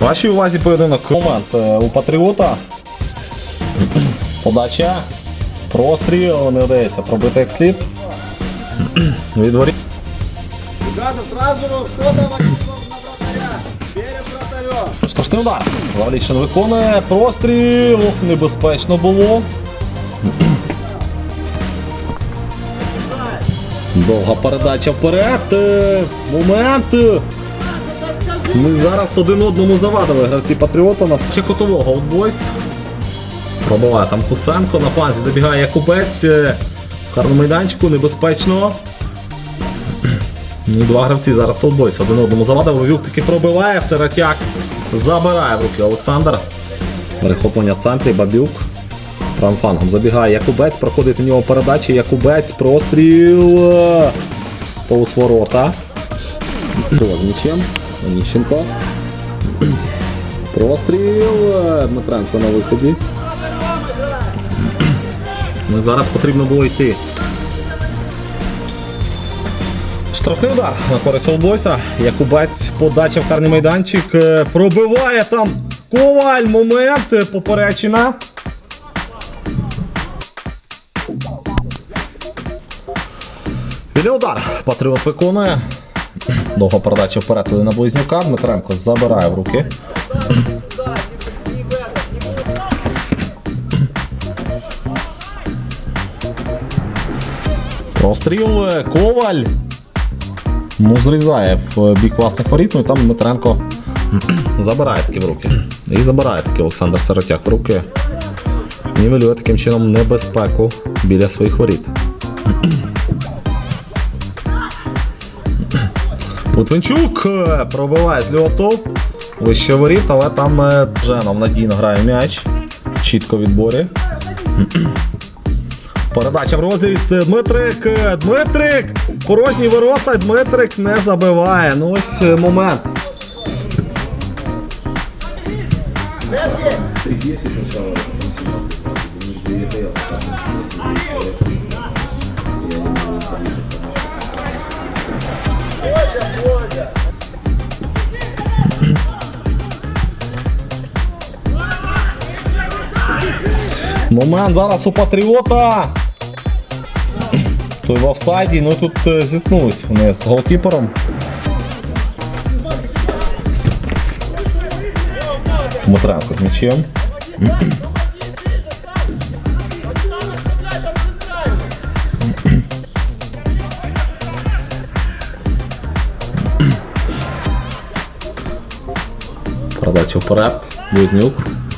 Вашій увазі поєдинок момент е, у Патріота. Подача. Простріл, не вдається пробити як слід. Від Ребята, сразу ну, кто там на удар. Лавлішин виконує простріл. Ох, небезпечно було. Довга передача вперед. Момент. Ми зараз один одному завадили гравці Патріота. Нас ще котового Олдбойс. Пробиває там Куценко. На фланзі забігає Якубець. Е, В карному майданчику небезпечно. Ну, два гравці зараз Олдбойс один одному завадив. Вовюк таки пробиває. Сиротяк забирає в руки Олександр. Перехоплення в центрі. Бабюк. Правим флангом забігає Якубець, проходить у нього передача. Якубець, простріл. е, Повз ворота. Хто з. Простріл. Дмитренко на виході. Ну, Зараз потрібно було йти. Штрафний удар на користь Олбойса. Якубець подача в карний майданчик. е, Пробиває там коваль. Момент. е, Поперечина. Біля удар. Патріот виконує. Довга передача вперед на Близнюка. Дмитренко забирає в руки. Простріл е, Коваль. Ну, зрізає в бік власних воріт, ну і там Дмитренко забирає таки в руки. І забирає таки Олександр Сиротяк в руки. Нівелює таким чином небезпеку біля своїх воріт. Литвинчук е, пробиває з льоту. Вище воріт, але там е, Женов надійно грає м'яч. Чітко відборі. Передача в розріз. Дмитрик. Дмитрик! Порожні ворота. Дмитрик не забиває. Ну ось е, момент. Момент зараз у Патріота. Той в офсайді, ну тут е, зіткнулись вони з голкіпером. Дмитренко з м'ячем. Передача вперед. Близнюк.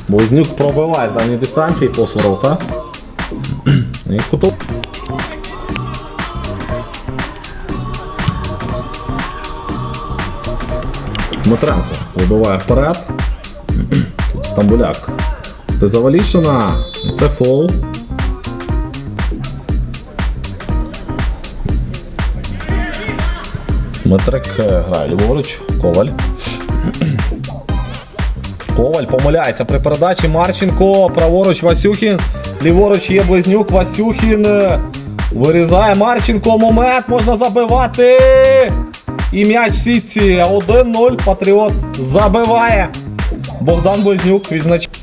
Близнюк пробиває з дальньої дистанції по ворота. І куток. Дмитренко вибиває вперед. Тут Стамбуляк. Ти завалішена. Це фол. Дмитрик е, грає ліворуч. Коваль. Коваль помиляється при передачі. Марченко. Праворуч Васюхін. Ліворуч є близнюк. Васюхін. е, Вирізає Марченко. Момент можна забивати. І м'яч в сітці. 1-0. Патріот забиває. Богдан Близнюк відзначає.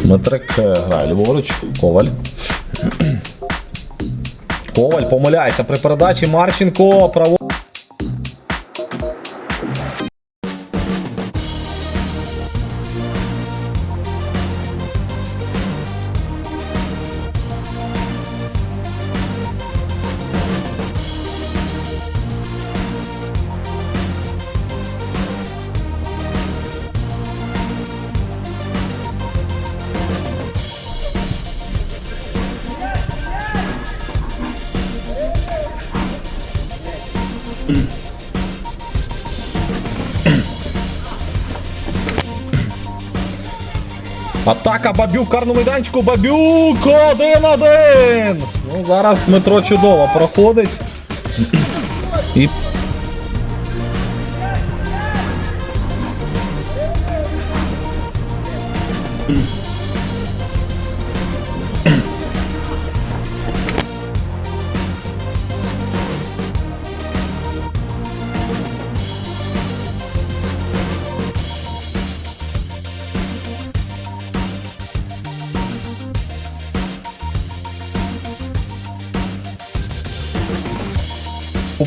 Дмитрик е, грає ліворуч. Коваль. Коваль помиляється при передачі. Марченко. Праворуч. Атака Бабюк, карну майданчику, Бабюк! Один-один! Ну, зараз Дмитро чудово проходить. І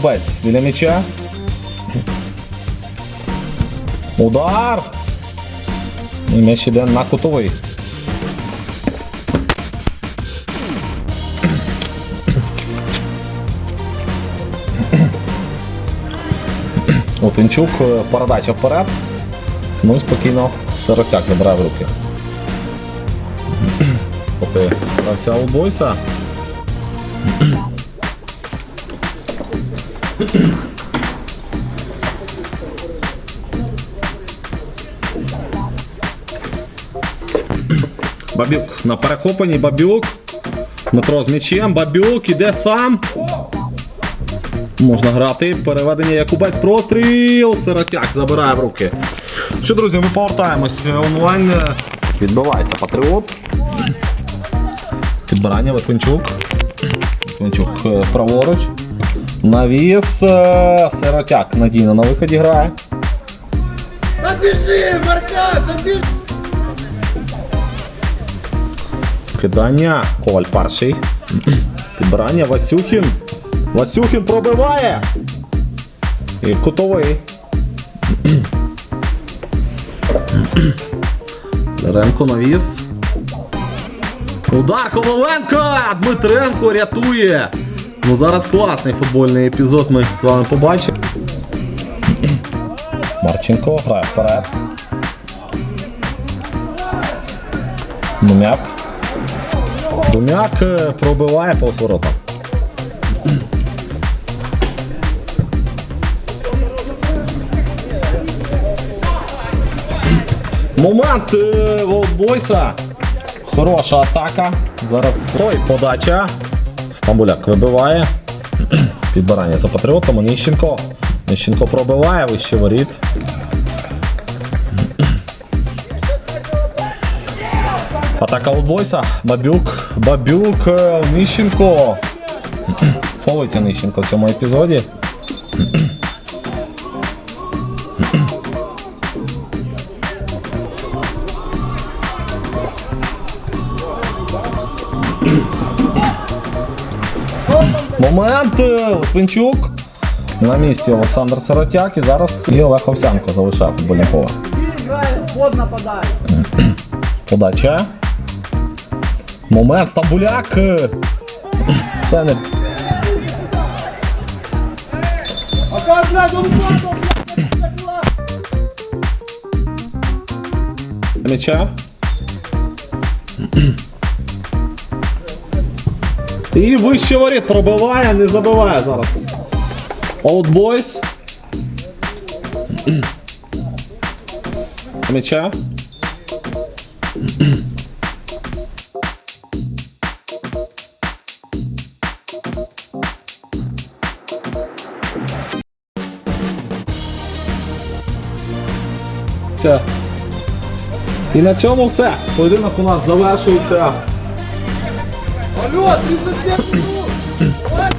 Кубець біля м'яча. Удар! І м'яч іде на кутовий. Отинчук, е, передача вперед. Ну і спокійно Сиротяк забирає руки. Поки гравця Олбойса. Бабюк на перехопленні, Бабюк. Дмитро з м'ячем, Бабюк іде сам. Можна грати. Переведення Якубець. Простріл. Сиротяк забирає в руки. Що, друзі, ми повертаємось онлайн. Відбивається Патріот. Підбирання Литвинчук. Литвинчук е, праворуч. Навіс. е, Сиротяк надійно на виході грає. Бежи, Марка, забежи! Кидання. Коваль перший. Підбирання Васюхін. Васюхін пробиває. І кутовий. Ремко навіс. Удар Коваленко! Дмитренко рятує. Ну зараз класний футбольний епізод ми з вами побачимо. Марченко грає вперед. Думяк. Думяк е, пробиває повз ворота. Момент е, Волбойса. Хороша атака. Зараз Ой, подача. Стамбуляк вибиває. Підбирання за патріотом. Ніщенко. Ніщенко пробиває, вище воріт. Атака Олдбойса. Бабюк. Бабюк. Ніщенко. Фолить Нищенко в цьому епізоді. Момент. е, Литвинчук. На місці Олександр Сиротяк і зараз і Олег Овсянко залишає футбольне. Подача. Момент Стамбуляк. Це не м'яча. І вище воріт пробиває, не забиває зараз. Old Boys. Все. І на цьому все. Поєдинок у нас завершується. Алло, 35 минут!